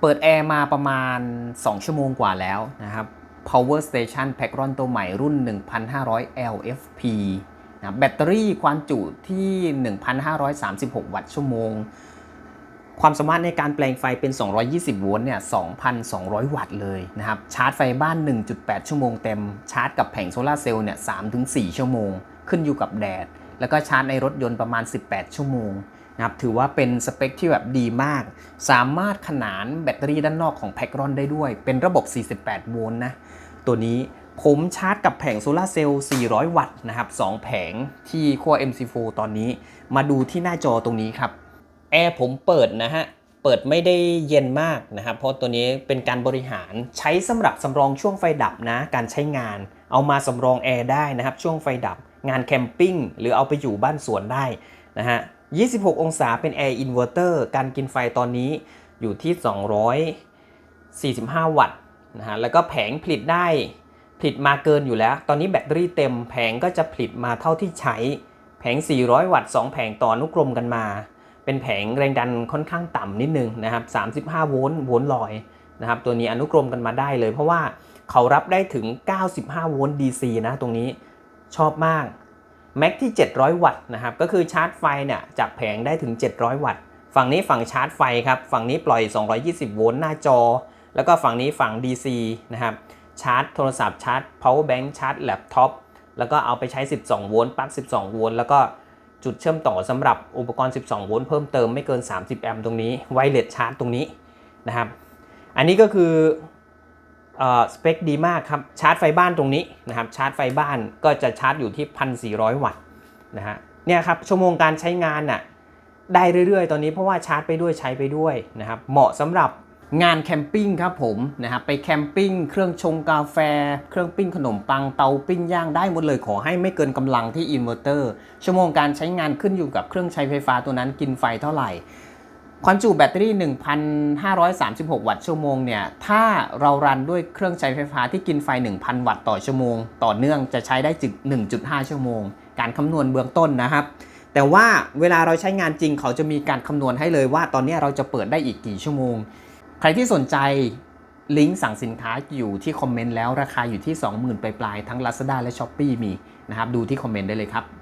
เปิดแอร์มาประมาณ 2 ชั่วโมงกว่าแล้วนะครับ Power Station p a c r o n ตัวใหม่รุ่น 1,500 LFP นะแบตเตอรี่ความจุที่ 1,536 วัตต์ชั่วโมง ความสามารถในการแปลงไฟเป็น 220 โวลต์เนี่ย 2,200 วัตต์เลยนะครับ ชาร์จไฟบ้าน 1.8 ชั่วโมงเต็ม ชาร์จกับแผงโซลาเซลล์เนี่ย 3-4 ชั่วโมง ขึ้นอยู่กับแดด แล้วก็ชาร์จในรถยนต์ประมาณ 18 ชั่วโมง นะครับถือว่าเป็นสเปคที่แบบดีมาก สามารถขนานแบตเตอรี่ด้านนอกของแพครอนได้ด้วย เป็นระบบ 48 โวลต์นะ ตัวนี้ผมชาร์จกับแผงโซลาเซลล์ 400 วัตต์นะครับ 2 แผงที่ขั้ว MC4 ตอนนี้ มาดูที่หน้าจอตรงนี้ครับ แอร์ผมเปิดนะฮะ เปิดไม่ได้เย็นมากนะครับ เพราะตัวนี้เป็นการบริหารใช้สำหรับสำรองช่วงไฟดับนะ การใช้งาน เอามาสำรองแอร์ได้นะครับ ช่วงไฟดับ งานแคมปิ้งหรือเอาไปอยู่บ้านสวนได้นะฮะ 26 องศาเป็นแอร์อินเวอร์เตอร์การกินไฟตอนนี้อยู่ที่ 245 วัตต์นะฮะแล้วก็แผงผลิตได้ผลิตมาเกินอยู่แล้ว ตอนนี้แบตเตอรี่เต็มแผงก็จะผลิตมาเท่าที่ใช้ แผง 400 วัตต์ 2 แผงต่ออนุกรมกันมา เป็นแผงแรงดันค่อนข้างต่ำนิดนึงนะครับ 35 โวลต์ โวลต์ลอยนะครับ ตัวนี้อนุกรมกันมาได้เลย เพราะว่าเขารับได้ถึง 95 โวลต์ DC นะตรงนี้ชอบมาก แม็กที่ 700 วัตต์นะครับก็คือชาร์จไฟเนี่ยจากแผงได้ถึง 700 วัตต์ ฝั่งนี้ฝั่งชาร์จไฟครับฝั่งนี้ปล่อย 220 โวลต์หน้าจอ แล้วก็ฝั่งนี้ฝั่ง DC นะครับชาร์จโทรศัพท์ชาร์จ power bank ชาร์จแล็ปท็อปแล้วก็เอาไปใช้ 12 โวลต์ปลั๊ก 12 โวลต์แล้วก็จุดเชื่อมต่อสำหรับอุปกรณ์ 12 โวลต์เพิ่มเติมไม่เกิน 30 แอมป์ตรงนี้ไวเลสชาร์จตรงนี้นะครับอันนี้ก็คือเอ่อ สเปคดีมากครับชาร์จไฟบ้านตรงนี้นะครับชาร์จไฟบ้านก็จะชาร์จอยู่ที่ 1,400 วัตต์นะฮะเนี่ยครับชั่วโมงการใช้งานน่ะได้เรื่อยๆ ตอนนี้เพราะว่าชาร์จไปด้วยใช้ไปด้วยนะครับเหมาะสำหรับงานแคมปิ้งครับผมนะครับไปแคมปิ้งเครื่องชงกาแฟ เครื่องปิ้งขนมปังเตาปิ้งย่างได้หมดเลยขอให้ไม่เกินกำลังที่อินเวอร์เตอร์ชั่วโมงการใช้งานขึ้นอยู่กับเครื่องใช้ไฟฟ้าตัวนั้นกินไฟเท่าไหร่ ความจุแบตเตอรี่ 1,536 วัตต์ชั่วโมงเนี่ย ถ้าเรารันด้วยเครื่องใช้ไฟฟ้าที่กินไฟ 1,000 วัตต์ต่อชั่วโมง ต่อเนื่องจะใช้ได้จึง1.5 ชั่วโมง การคำนวณเบื้องต้นนะครับ แต่ว่าเวลาเราใช้งานจริงเขาจะมีการคำนวณให้เลยว่า ตอนนี้เราจะเปิดได้อีกกี่ชั่วโมง ใครที่สนใจลิงก์สั่งสินค้าอยู่ที่คอมเมนต์แล้วราคาอยู่ที่ 20,000ปลายๆทั้ง Lazada และ s h อ p e e มีนะครับ ดูที่คอมเมนต์ได้เลยครับ